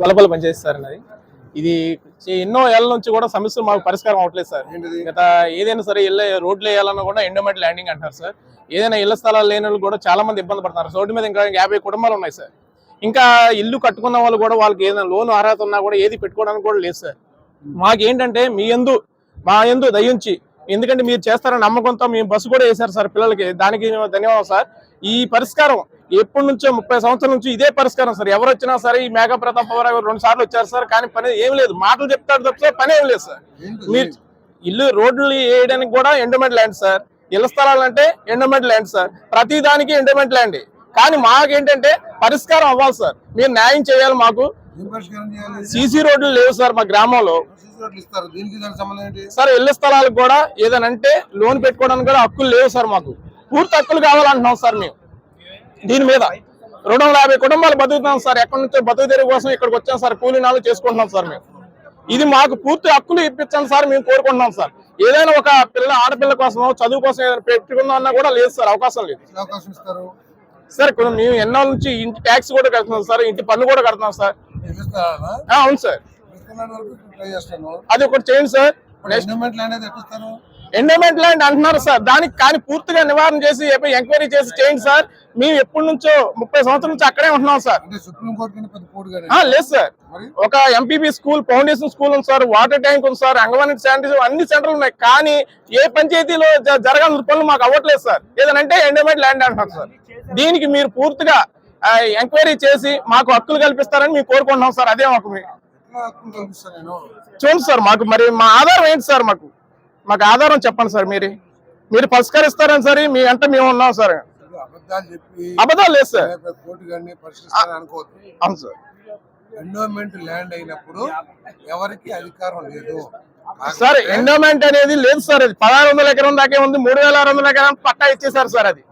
Gollapalli panchayat sir అది ఇది ఎన్నో ఏళ్ళ నుంచి కూడా సమస్యలు మాకు పరిష్కారం అవ్వట్లేదు సార్. గత ఏదైనా సరే ఇళ్ళ రోడ్లు వేయాలన్నా కూడా ఎండోమెంట్ ల్యాండింగ్ అంటారు సార్. ఏదైనా ఇళ్ళ స్థలాలు లేని వాళ్ళు కూడా చాలా మంది ఇబ్బంది పడుతున్నారు. రోడ్డు మీద ఇంకా యాభై కుటుంబాలు ఉన్నాయి సార్. ఇంకా ఇల్లు కట్టుకున్న వాళ్ళు కూడా వాళ్ళకి ఏదైనా లోన్ అర్హత ఉన్నా కూడా ఏది పెట్టుకోవడానికి కూడా లేదు సార్. మాకేంటంటే మీ ఎందు మా ఎందు దయించి ఎందుకంటే మీరు చేస్తారని నమ్మకంతో మేము బస్సు కూడా వేశారు సార్ పిల్లలకి. దానికి మేము ధన్యవాదాలు సార్. ఈ పరిష్కారం ఎప్పటి నుంచో ముప్పై సంవత్సరాల నుంచి ఇదే పరిష్కారం సార్. ఎవరు వచ్చినా సరే ఈ మేఘా ప్రతాప్ గారు రెండు సార్లు వచ్చారు సార్ కానీ పని ఏం లేదు. మాటలు చెప్తారు తప్పితే పని ఏం లేదు సార్. మీరు ఇల్లు రోడ్లు వేయడానికి కూడా ఎండోమెంట్ ల్యాండ్ సార్. ఇళ్ళ స్థలాలు అంటే ఎండోమెంట్ ల్యాండ్ సార్. ప్రతి దానికి ఎండోమెంట్ ల్యాండ్. కానీ మాకేంటంటే పరిష్కారం అవ్వాలి సార్. మీరు న్యాయం చేయాలి మాకు. సీసీ రోడ్లు లేవు సార్ మా గ్రామంలో. సార్ ఇళ్ళ స్థలాలకు కూడా ఏదనంటే లోన్ పెట్టుకోవడానికి కూడా హక్కులు లేవు సార్ మాకు. పూర్తి హక్కులు కావాలంటున్నాం సార్ మేము. దీని మీద రెండు వందల యాభై కుటుంబాలు బతుకుతున్నాం సార్. ఎక్కడి నుంచో బతుకు తెరుగు కోసం ఇక్కడికి వచ్చాం సార్. కూలీ నాలు చేసుకుంటున్నాం సార్ మేము. ఇది మాకు పూర్తి హక్కులు ఇప్పించండి సార్. మేము కోరుకుంటున్నాం సార్. ఏదైనా ఒక పిల్ల ఆడపిల్ల కోసం చదువు కోసం ఏదైనా పెట్టుకుందాం అన్నా కూడా లేదు సార్. అవకాశం లేదు. సార్ ఇప్పుడు మేము ఎన్నో నుంచి ఇంటి ట్యాక్స్ కూడా కడుతున్నాం సార్. ఇంటి పన్ను కూడా కడుతున్నాం సార్. అవును సార్. అది ఒకటి చేయండి సార్. నెక్స్ట్ ఎండోమెంట్ ల్యాండ్ అంటున్నారు సార్ దానికి కానీ పూర్తిగా నివారణ చేసి ఎంక్వైరీ చేసి చేయండి సార్ మేము ఎప్పటి నుంచో ముప్పై సంవత్సరాల నుంచి అక్కడే ఉంటున్నాం సార్ లేదు సార్ ఒక ఎంపీబీ స్కూల్ ఫౌండేషన్ స్కూల్ ఉంది సార్ వాటర్ ట్యాంక్ ఉంది సార్ అంగన్వాడీ శానిటైజర్ అన్ని సెంటర్లు ఉన్నాయి. కానీ ఏ పంచాయతీలో జ- జరగాల్సిన పనులు మాకు అవ్వట్లేదు సార్ ఏదనంటే ఎండోమెంట్ ల్యాండ్ అంటున్నారు సార్ దీనికి మీరు పూర్తిగా ఎంక్వైరీ చేసి మాకు హక్కులు కల్పిస్తారని మేము కోరుకుంటున్నాం సార్ అదే మాకు చూడండి సార్ మాకు మరి మా ఆధారం ఏంటి సార్ మాకు? మాకు ఆధారం చెప్పండి సార్ మీరు. మీరు పరిష్కరిస్తారని సరే మీ అంటే మేము ఉన్నాం సార్. అబద్ధాలు చెప్పి అబద్ధాలు లేదు సార్. రేపు కోర్టు గారిని పరిశీలిస్తారని అనుకోవద్దు. అవును సార్. ఎండోమెంట్ ల్యాండ్ అయినప్పుడు ఎవరికి అధికారం లేదు. సార్ ఎండోమెంట్ అనేది లేదు సార్ అది. పదహారు వందల ఎకరం దాకే ఉంది మూడు వేల ఆరు వందల ఎకరం పట్టా ఇచ్చేసారు సార్ అది.